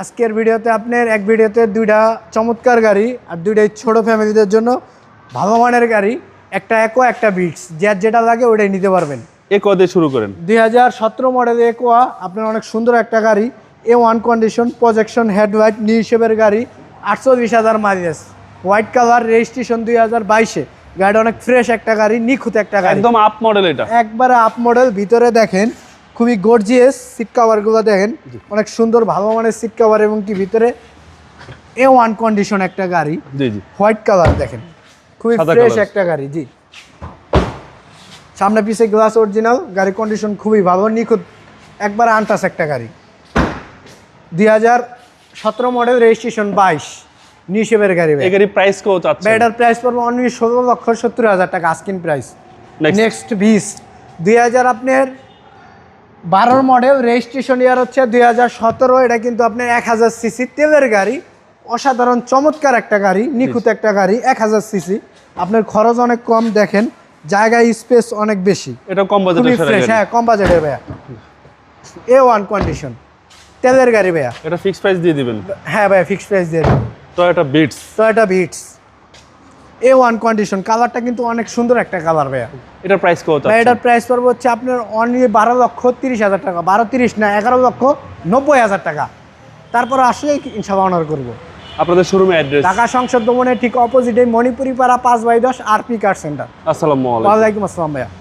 আজকের ভিডিওতে আপনার এক ভিডিওতে দুইটা চমৎকার গাড়ি আর দুইটাই ছোট ফ্যামিলিদের জন্য ভালো মানের গাড়ি একটা একো একটা বিটস যার যেটা লাগে ওটাই নিতে পারবেন। এ কদে শুরু করেন। দুই হাজার সতেরো মডেলের একোয়া আপনার অনেক সুন্দর একটা গাড়ি। A one condition projection headlight new শেপের গাড়ি। আটশো বিশ হাজার মাইলেজ হোয়াইট কালার রেজিস্ট্রেশন দুই হাজার বাইশে। গাড়ি অনেক ফ্রেশ একটা গাড়ি নিখুঁত একটা গাড়ি। একদম আপ মডেল এটা। একবারে আপ মডেল ভিতরে দেখেন খুবই গর্জিয়াস সিট কাভারগুলো দেখেন। অনেক সুন্দর ভালো মানের সিট কাভার এবং কি ভিতরে এ ওয়ান কন্ডিশন একটা গাড়ি। জি জি। হোয়াইট কালার দেখেন। খুবই ফ্রেশ একটা গাড়ি জি। সামনে পিছে গ্লাস অরিজিনাল গাড়ি কন্ডিশন খুবই ভালো নিখুঁত। একবার আনটাস একটা গাড়ি। দুই হাজার সতেরো মডেল রেজিস্ট্রেশন বাইশ। নিশেবের গাড়ি ভাই। এই গাড়ি প্রাইস কত এটার প্রাইস পড়বে অনলি ষোলো লক্ষ সত্তর হাজার টাকা আস্কিন প্রাইস নেক্সট বিস দুই হাজার আপনার বারোর মডেল রেজিস্ট্রেশন ইয়ার হচ্ছে দুই হাজার সতেরো এটা কিন্তু আপনার এক হাজার সিসি তেলের গাড়ি অসাধারণ চমৎকার একটা গাড়ি নিখুঁত একটা গাড়ি এক হাজার সিসি। আপনার খরচ অনেক কম দেখেন জায়গায় স্পেস অনেক বেশি। এটা কম বাজেটের হ্যাঁ কম বাজেটের ভাইয়া। এ ওয়ান কন্ডিশন তেলের গাড়ি ভাইয়া। এটা ফিক্স প্রাইস দিয়ে দিবেন। হ্যাঁ ভাইয়া ফিক্সড প্রাইস দিয়ে দেবো তো এটা বিটস তো এটা বিটস এ ওয়ান কন্ডিশন কালারটা কিন্তু অনেক সুন্দর একটা কালার ভাইয়া। এটার প্রাইস কত এটার প্রাইস পড়বে হচ্ছে আপনার অনলি বারো লক্ষ তিরিশ হাজার টাকা। বারো তিরিশ না এগারো লক্ষ নব্বই হাজার টাকা। তারপর আসলেই ইনশাল্লাহ অনার করব। আপনাদের শোরুমে অ্যাড্রেস ঢাকা সংসদ ভবনের ঠিক অপোজিটে মণিপুরি পাড়া পাঁচ বাই দশ আর পি কার সেন্টার আসসালামু আলাইকুম। আসসালাম ভাইয়া।